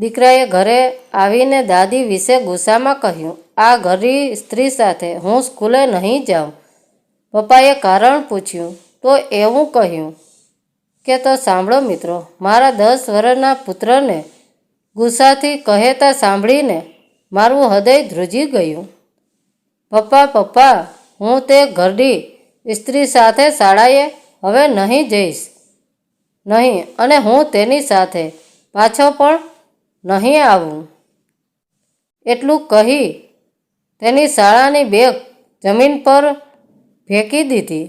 દીકરાએ ઘરે આવીને દાદી વિશે ગુસ્સામાં કહ્યું, આ ગરી સ્ત્રી સાથે હું સ્કૂલે નહીં જાઉં. પપ્પાએ કારણ પૂછ્યું, તો એવું કહ્યું કે, તો સાંભળો મિત્રો, મારા દસ વર્ષના પુત્રને ગુસ્સાથી કહેતા સાંભળીને મારું હૃદય ધ્રુજી ગયું. પપ્પા પપ્પા, હું તે ઘરડી સ્ત્રી સાથે શાળાએ હવે નહીં જઈશ. નહીં, અને હું તેની સાથે પાછો પણ નહીં આવું. એટલું કહી તેની શાળાની બેગ જમીન પર ફેંકી દીધી.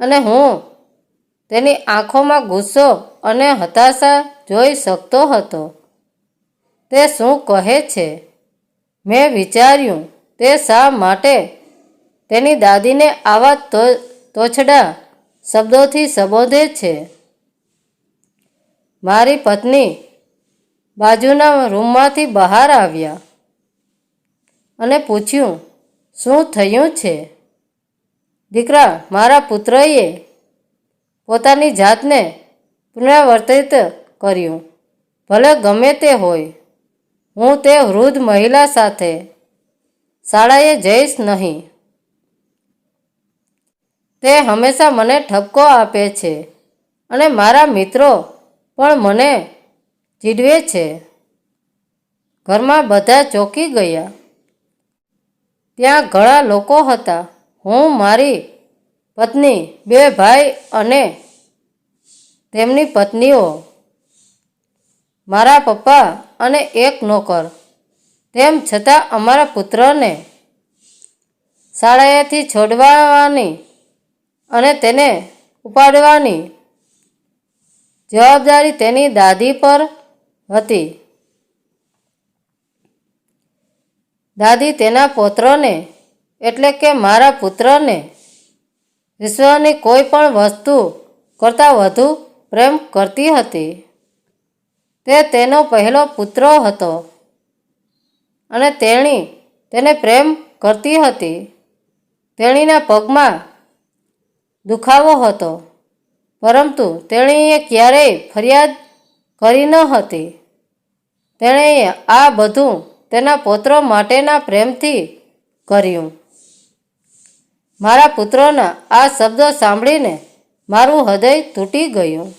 અને હું તેની આંખોમાં ગુસ્સો અને હતાશા જોઈ શકતો હતો. તે શું કહે છે? મેં વિચાર્યું તે શા માટે? તેની દાદીને આવા તોછડા શબ્દોથી સંબોધે છે. મારી પત્ની બાજુના રૂમમાંથી બહાર આવ્યા અને પૂછ્યું, શું થયું છે? દીકરા, મારા પુત્રએ પોતાની જાતને પુનરાવર્તિત કર્યું. ભલે ગમે તે હોય, હું તે વૃદ્ધ મહિલા સાથે શાળાએ જઈશ નહીં. તે હંમેશા મને ઠપકો આપે છે અને મારા મિત્રો પણ મને ચીડવે છે. ઘરમાં બધા ચોંકી ગયા. ત્યાં ઘણા લોકો હતા. હું, મારી પત્ની, બે ભાઈ અને તેમની પત્નીઓ, મારા પપ્પા અને એક નોકર. તેમ છતાં અમારા પુત્રને શાળાએથી છોડવાની અને તેને ઉપાડવાની જવાબદારી તેની દાદી પર હતી. દાદી તેના પુત્રને, એટલે કે મારા પુત્રને, વિશ્વની કોઈ પણ વસ્તુ કરતાં વધુ પ્રેમ કરતી હતી. તે તેનો પહેલો પુત્ર હતો અને તેણી તેને પ્રેમ કરતી હતી. તેણીના પગમાં દુખાવો હતો. પરંતુ તેણીએ ક્યારેય ફરિયાદ કરી ન હતી. તેણે આ બધું તેના પુત્ર માટેના પ્રેમથી કર્યું. મારા પુત્રના આ શબ્દો સાંભળીને મારું હૃદય તૂટી ગયું.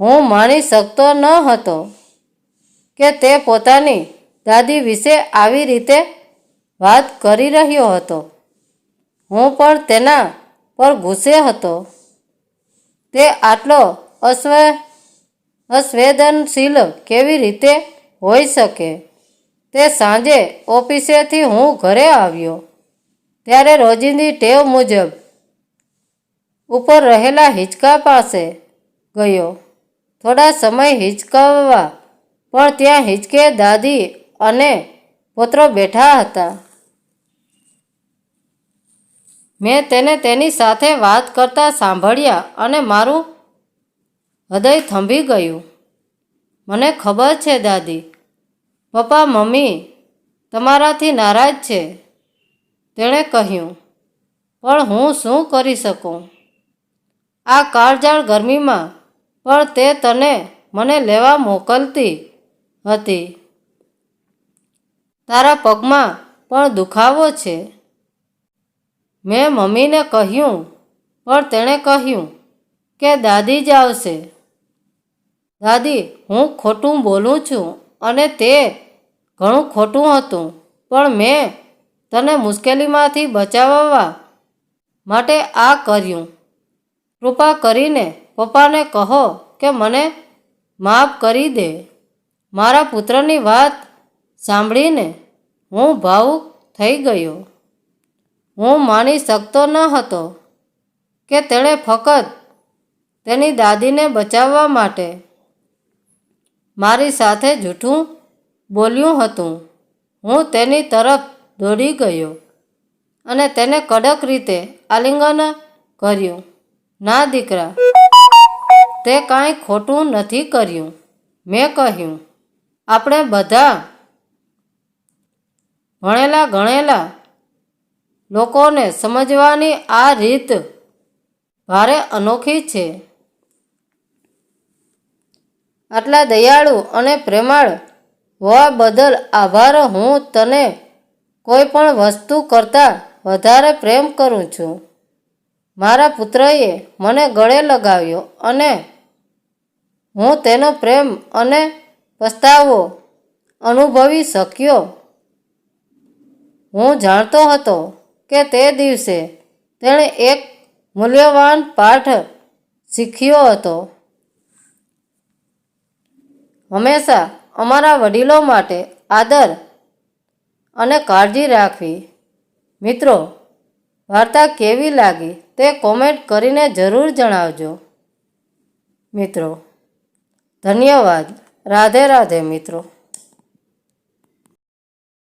હું માની શકતો ન હતો કે તે પોતાની દાદી વિશે આવી રીતે વાત કરી રહ્યો હતો. હું પણ તેના પર ગુસ્સે હતો. તે આટલો અસ્વ અસંવેદનશીલ કેવી રીતે હોઈ શકે? તે સાંજે ઓફિસેથી હું ઘરે આવ્યો. ત્યારે રોજિંદી ટેવ મુજબ ઉપર રહેલા હિંચકા પાસે ગયો. થોડા સમય હિંચકાવવા પણ ત્યાં હિંચકે દાદી અને પુત્રો બેઠા હતા. મેં તેને તેની સાથે વાત કરતા સાંભળ્યા અને મારું હૃદય થંભી ગયું. મને ખબર છે દાદી. પપ્પા, મમ્મી, તમારાથી નારાજ છે, તેણે કહ્યું. પણ હું શું કરી શકું? આ કાળજાળ ગરમીમાં પણ તે તને મને લેવા મોકલતી હતી. તારા પગમાં પણ દુખાવો છે. મેં મમ્મીને કહ્યું, પણ તેણે કહ્યું કે દાદી જ આવશે. દાદી, હું ખોટું બોલું છું અને તે ઘણું ખોટું હતું, પણ મેં તને મુશ્કેલીમાંથી બચાવવા માટે આ કર્યું. કૃપા કરીને પપ્પાને કહો કે મને માફ કરી દે. મારા પુત્રની વાત સાંભળીને હું ભાવુક થઈ ગયો. હું માની શકતો ન હતો કે તેણે ફક્ત તેની દાદીને બચાવવા માટે મારી સાથે જૂઠું બોલ્યું હતું. હું તેની તરફ દોડી ગયો અને તેને કડક રીતે આલિંગન કર્યું. ના, દીકરા, તે કાંઈ ખોટું નથી કર્યું, મેં કહ્યું. આપણે બધા ભણેલા ગણેલા લોકોને સમજવાની આ રીત ભારે અનોખી છે. આટલા દયાળુ અને પ્રેમાળ હોવા બદલ આભાર. હું તને કોઈ પણ વસ્તુ કરતાં વધારે પ્રેમ કરું છું. મારા પુત્રએ મને ગળે લગાવ્યો અને હું તેનો પ્રેમ અને પસ્તાવો અનુભવી શક્યો. હું જાણતો હતો કે તે દિવસે તેણે એક મૂલ્યવાન પાઠ શીખ્યો હતો. હંમેશા અમારા વડીલો માટે આદર અને કાળજી રાખવી. મિત્રો, વાર્તા કેવી લાગી તે કોમેન્ટ કરીને જરૂર જણાવજો. મિત્રો, ધન્યવાદ. રાધે રાધે મિત્રો.